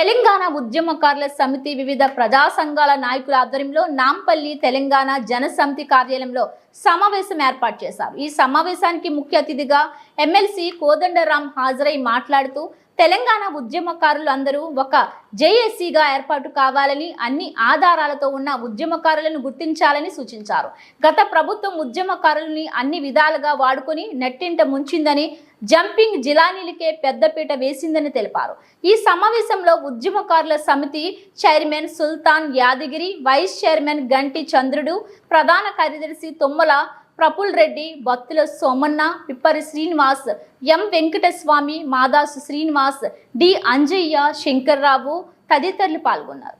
తెలంగాణ ఉద్యమకారుల సమితి వివిధ ప్రజా సంఘాల నాయకుల ఆధ్వర్యంలో నాంపల్లి తెలంగాణ జనసమితి కార్యాలయంలో సమావేశం ఏర్పాటు చేశారు. ఈ సమావేశానికి ముఖ్య అతిథిగా ఎమ్మెల్సీ కోదండరాం హాజరై మాట్లాడుతూ తెలంగాణ ఉద్యమకారులు అందరూ ఒక జేఏసీగా ఏర్పాటు కావాలని అన్ని ఆధారాలతో ఉన్న ఉద్యమకారులను గుర్తించాలని సూచించారు. గత ప్రభుత్వం ఉద్యమకారులని అన్ని విధాలుగా వాడుకొని నెట్టింట ముంచిందని జంపింగ్ జిలానీలకే పెద్దపీట వేసిందని తెలిపారు. ఈ సమావేశంలో ఉద్యమకారుల సమితి chairman Sultan Yadagiri vice chairman Ganti Chandrudu ప్రధాన కార్యదర్శి తుమ్మల ప్రఫుల్ రెడ్డి బత్తుల సోమన్న పిప్పరి శ్రీనివాస్ ఎం వెంకటస్వామి మాదాసు శ్రీనివాస్ డి అంజయ్య శంకర్రావు తదితరులు పాల్గొన్నారు.